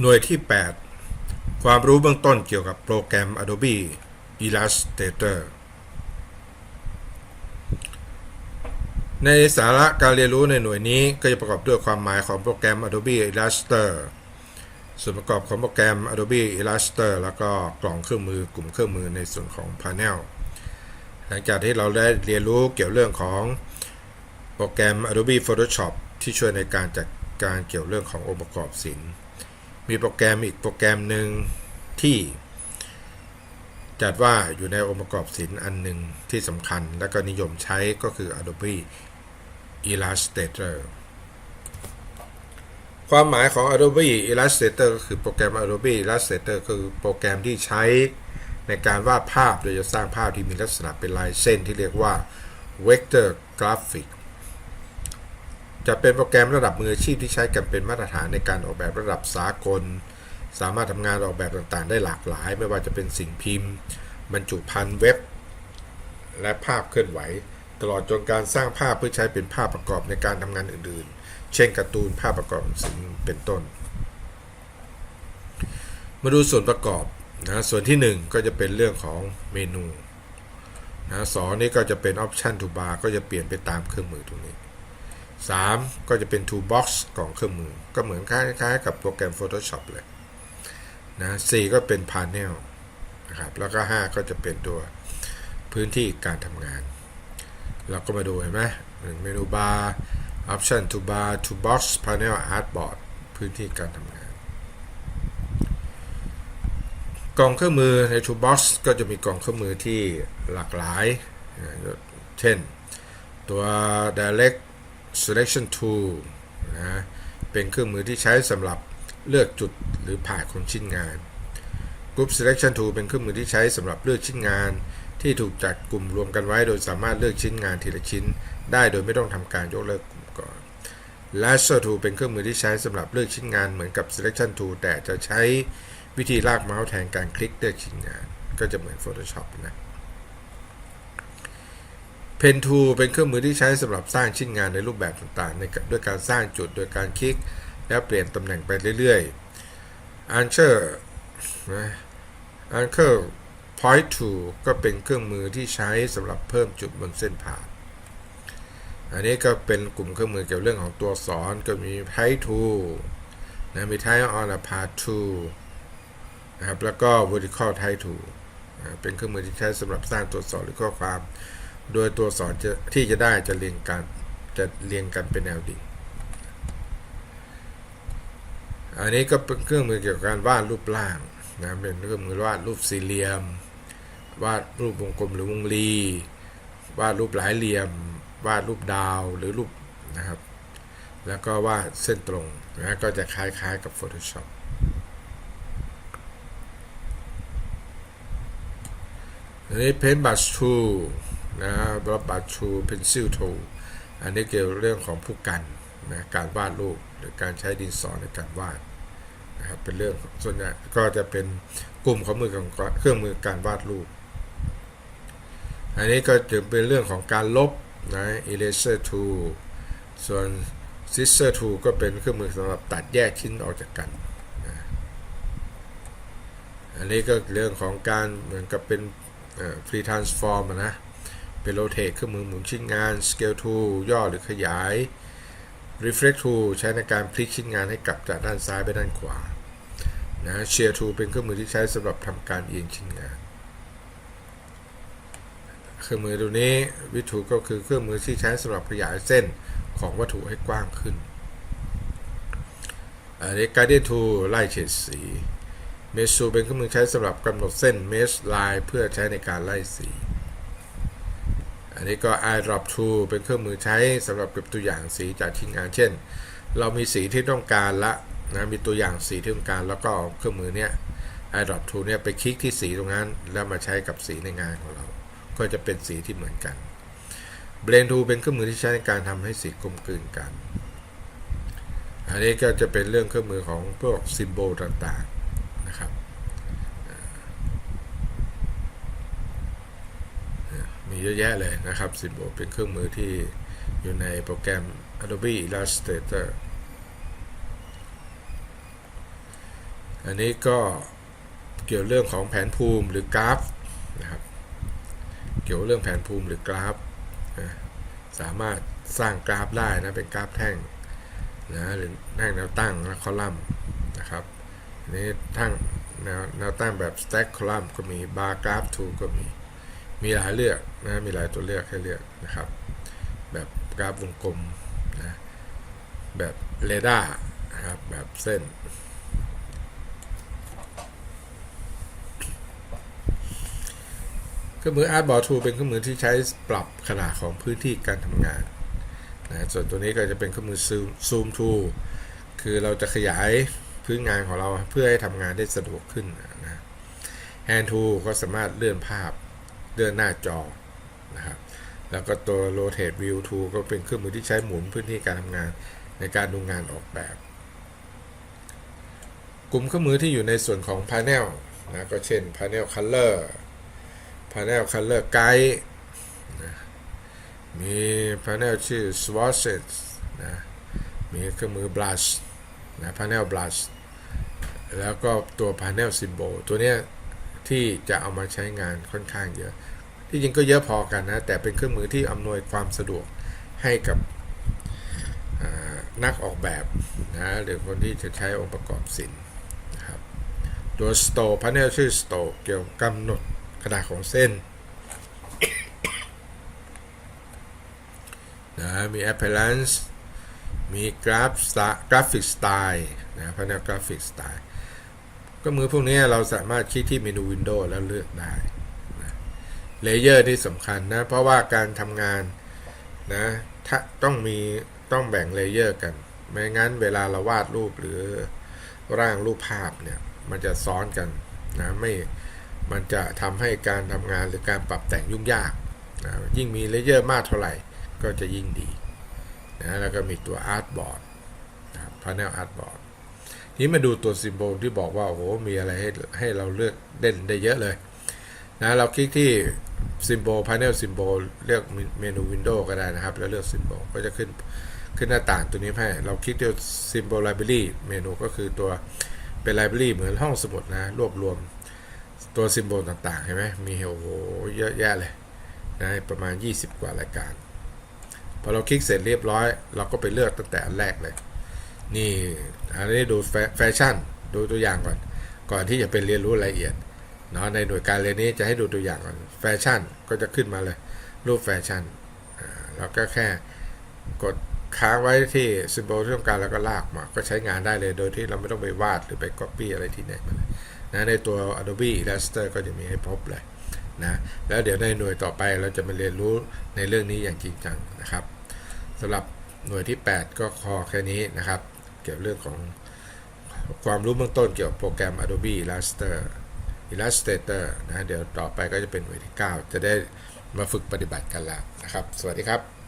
หน่วยที่ 8 ความรู้เบื้องต้นเกี่ยวกับโปรแกรม Adobe Illustrator ในสาระการเรียนรู้ในหน่วยนี้ก็จะประกอบด้วยความหมายของโปรแกรม Adobe Illustrator ส่วนประกอบของโปรแกรม Adobe Illustrator แล้วก็กล่องเครื่องมือกลุ่มเครื่องมือในส่วนของ Panel หลังจากที่เราได้เรียนรู้เกี่ยวเรื่องของโปรแกรม Adobe Photoshop ที่ช่วยในการจัดการเกี่ยวเรื่องขององค์ประกอบศิลป์ มีโปรแกรมอีกโปรแกรมหนึ่งที่ จัดว่าอยู่ในองค์ประกอบศิลป์อันหนึ่งที่สำคัญและก็นิยมใช้ก็คือ Adobe Illustrator ความหมายของ Adobe Illustrator ก็คือโปรแกรม Adobe Illustrator คือโปรแกรมที่ใช้ในการวาดภาพโดยจะสร้างภาพที่มีลักษณะเป็นลายเส้นที่เรียกว่า Vector Graphic จะเป็นโปรแกรมระดับมืออาชีพที่ใช้กันเป็นมาตรฐานในการออกแบบระดับสากล สามารถทำงานออกแบบต่างๆ ได้หลากหลาย ไม่ว่าจะเป็นสิ่งพิมพ์ บรรจุภัณฑ์เว็บ และภาพเคลื่อนไหว ตลอดจนการสร้างภาพเพื่อใช้เป็นภาพประกอบในการทำงานอื่นๆ เช่นการ์ตูนภาพประกอบสิ่งเป็นต้น มาดูส่วนประกอบนะส่วนที่ 1 ก็จะเป็นเรื่องของเมนูนะสองนี่ก็จะเป็น Option to bar ก็จะเปลี่ยนไปตามเครื่องมือตรงนี้ 3 ก็จะเป็น toolbox ของเครื่องมือ ก็เหมือนคล้ายๆ กับโปรแกรม Photoshop เลยนะ4ก็เป็น panel นะครับแล้วก็ 5 ก็จะเป็นตัวพื้นที่การทำงาน เราก็มาดูเห็นไหมหนึ่งเมนูบาร์ option to bar to box panel artboard พื้นที่การทำงาน กล่องเครื่องมือใน toolbox ก็จะมีกล่องเครื่องมือที่หลากหลายนะเช่นตัว direct selection tool นะเป็นเครื่องมือที่ใช้สำหรับเลือกจุดหรือผ่าคนชิ้นงาน group selection tool เป็นเครื่องมือที่ใช้สำหรับเลือกชิ้นงาน ที่ถูกจัดกลุ่มรวมกันไว้ โดยสามารถเลือกชิ้นงานทีละชิ้น ได้โดยไม่ต้องทำการยกเลิกกลุ่มก่อน lasso tool เป็นเครื่องมือที่ใช้สำหรับเลือกชิ้นงานเหมือนกับ selection tool แต่จะใช้วิธีลากเมาส์แทนการคลิกเลือกชิ้นงาน ก็จะเหมือน Photoshop นะ Pen tool เป็นเครื่องมือที่ใช้สำหรับสร้างชิ้นงานในรูปแบบต่างๆในด้วยการสร้างจุดโดยการคลิก แล้วเปลี่ยนตำแหน่งไปเรื่อยๆ Anchor นะ Anchor Point tool ก็เป็นเครื่องมือที่ใช้สำหรับเพิ่มจุดบนเส้นผ่าอันนี้ก็เป็นกลุ่มเครื่องมือเกี่ยวเรื่องของตัวสอนก็มี Type tool นะมี Type on a path tool นะครับแล้วก็ vertical type tool เป็นเครื่องมือที่ใช้สำหรับสร้างตัวสอนหรือข้อความ โดยตัวสอนจะที่จะได้จะเรียงกันจะเรียงกันเป็นแนวดิ่งอันนี้ก็เป็นเครื่องมือเกี่ยวกับการวาดรูปร่างนะเป็นเครื่องมือวาดรูปสี่เหลี่ยม วาดรูปวงกลมหรือวงรีวาดรูปหลายเหลี่ยม วาดรูปดาวหรือรูปนะครับ แล้วก็วาดเส้นตรงนะก็จะคล้ายๆกับ Photoshop อันนี้ Paint Brush Tool นะบล็อกบัตชูเพนซิลทูอันนี้เกี่ยวเรื่องของผู้กันนะการวาดรูปหรือการใช้ดินสอในการวาดนะครับเป็นเรื่องส่วนใหญ่ก็จะเป็นกลุ่มของมือของเครื่องมือการวาดรูป อันนี้ก็จะเป็นเรื่องของการลบนะ eraser tool ส่วน scissor tool ก็เป็นเครื่องมือสำหรับตัดแยกชิ้นออกจากกันนะอันนี้ก็เรื่องของการเหมือนกับเป็นฟรีทรานส์ฟอร์มนะ เป็นโรเทตเครื่องมือหมุนชิ้นงาน scale tool ย่อหรือขยาย reflect tool ใช้ในการพลิกชิ้นงานให้กลับจากด้านซ้ายไปด้านขวานะ shear tool เป็นเครื่องมือที่ใช้สำหรับทำการเอียงชิ้นงาน เครื่องมือตัวนี้วิถูก็คือเครื่องมือที่ใช้สำหรับขยายเส้นของวัตถุให้กว้างขึ้นอันนี้ guardian tool ไล่เฉดสี mesh tool เป็นเครื่องมือใช้สำหรับกำหนดเส้น mesh line เพื่อใช้ในการไล่สี อันนี้ก็ eyedrop tool เป็นเครื่องมือใช้สำหรับเก็บตัวอย่างสีจากชิ้นงาน เช่น เรามีสีที่ต้องการละนะมีตัวอย่างสีที่ต้องการแล้วก็เอาเครื่องมือเนี้ย eyedrop tool เนี่ยไปคลิกที่สีตรงนั้น แล้วมาใช้กับสีในงานของเรา ก็จะเป็นสีที่เหมือนกัน blend tool เป็นเครื่องมือที่ใช้ในการทำให้สีกลมกลืนกัน อันนี้ก็จะเป็นเรื่องเครื่องมือของพวกซิมโบลต่างๆนะครับมี เยอะแยะเลยนะครับซิมโบเป็นเครื่องมือที่อยู่ในโปรแกรม Adobe Illustrator อันนี้ก็เกี่ยวเรื่องของแผนภูมิหรือกราฟนะครับ เกี่ยวเรื่องแผนภูมิหรือกราฟ สามารถสร้างกราฟได้นะเป็นกราฟแท่งนะหรือแท่งแนวตั้งและคอลัมน์นะครับนนี้ทั้งแนวแนวตั้งแบบ stack column ก็มี bar graph tool ก็มี มีหลายเลือกนะมีหลายตัวเลือกให้เลือกนะครับ แบบกราฟวงกลมนะแบบเรดาร์นะครับแบบเส้น เครื่องมือ Artboard Tool เป็นเครื่องมือที่ใช้ปรับขนาดของพื้นที่การทำงานนะส่วนตัวนี้ก็จะเป็นเครื่องมือ Zoom Zoom Tool คือเราจะขยายพื้นงานของเราเพื่อให้ทำงานได้สะดวกขึ้นนะ Hand Tool ก็สามารถเลื่อนภาพ เลื่อนหน้าจอนะครับแล้วก็ตัว Rotate View Tool ก็เป็นเครื่องมือที่ใช้หมุนพื้นที่การทำงานในการดูงานออกแบบ กลุ่มเครื่องมือที่อยู่ในส่วนของ Panel นะก็เช่น Panel Color Panel Color Guide นะมี Panel ชื่อ Swatches นะมีเครื่องมือ Blush นะ Panel Blush แล้วก็ตัว Panel Symbol ตัวเนี้ย ที่จะเอามาใช้งานค่อนข้างเยอะ ที่จริงก็เยอะพอกันนะ แต่เป็นเครื่องมือที่อำนวยความสะดวกให้กับนักออกแบบนะหรือคนที่จะใช้องค์ประกอบสินนะครับตัว Store Panel ชื่อ Store เกี่ยวกับกำหนดขนาดของเส้นนะมี appearance มีกราฟกราฟิกสไตล์นะ panel graphic style ก็มือพวกนี้เราสามารถคลิกที่เมนู Windows แล้วเลือกได้เลเยอร์ที่สำคัญนะ เพราะว่าการทำงานนะถ้าต้องมีต้องแบ่งเลเยอร์กัน ไม่งั้นเวลาเราวาดรูปหรือร่างรูปภาพเนี่ย มันจะซ้อนกันนะไม่มันจะทำให้การทำงานหรือการปรับแต่งยุ่งยากนะยิ่งมีเลเยอร์มากเท่าไหร่ ก็จะยิ่งดีนะแล้วก็มีตัว Artboard นะครับ Panel Artboard นี้มาดูตัว s ิมโบลที่บอกว่าโอ้โหมีอะไรให้ให้เราเลือกเด่นได้เยอะเลยนะเราคลิกที่ Symbol Panel Symbol เลือกเมนู Window ก็ได้นะครับ แล้วเลือก Symbol ก็จะขึ้นขึ้นหน้าต่างตัวนี้ให้เราคลิกที่ Symbol Library เมนูก็คือตัวเป็น Library เหมือนห้องสมุดนะรวบรวมตัวซิมโบลต่างๆเห็นไหมมีโอ้โหเยอะแยะเลยนะประมาณ 20 กว่ารายการ พอเราคลิกเสร็จเรียบร้อย เราก็ไปเลือกตั้งแต่อันแรกเลย นี่อันนี้ดูแฟชั่นดูตัวอย่างก่อน ก่อนที่จะไปเรียนรู้รายละเอียดเนาะในหน่วยการเรียนนี้จะให้ดูตัวอย่างก่อนแฟชั่นก็จะขึ้นมาเลย รูปแฟชั่นอ่าเราก็แค่กดค้างไว้ที่ซิมโบลที่ต้องการแล้วก็ลากมา ก็ใช้งานได้เลยโดยที่เราไม่ต้องไปวาดหรือไปก๊อปปี้อะไรที่ไหนมาเลยนะในตัว Adobe Illustrator ก็จะมีให้พบเลยนะแล้วเดี๋ยวในหน่วยต่อไปเราจะมาเรียนรู้ในเรื่องนี้อย่างจริงจังนะครับสำหรับหน่วยที่ 8 ก็คอแค่นี้นะครับ เกี่ยวเรื่องของความรู้เบื้องต้นเกี่ยวกับโปรแกรม Adobe Illustrator Illustrator นะเดี๋ยวต่อไปก็จะเป็นหน่วที่9จะได้มาฝึกปฏิบัติกันแล้วนะครับ สวัสดีครับ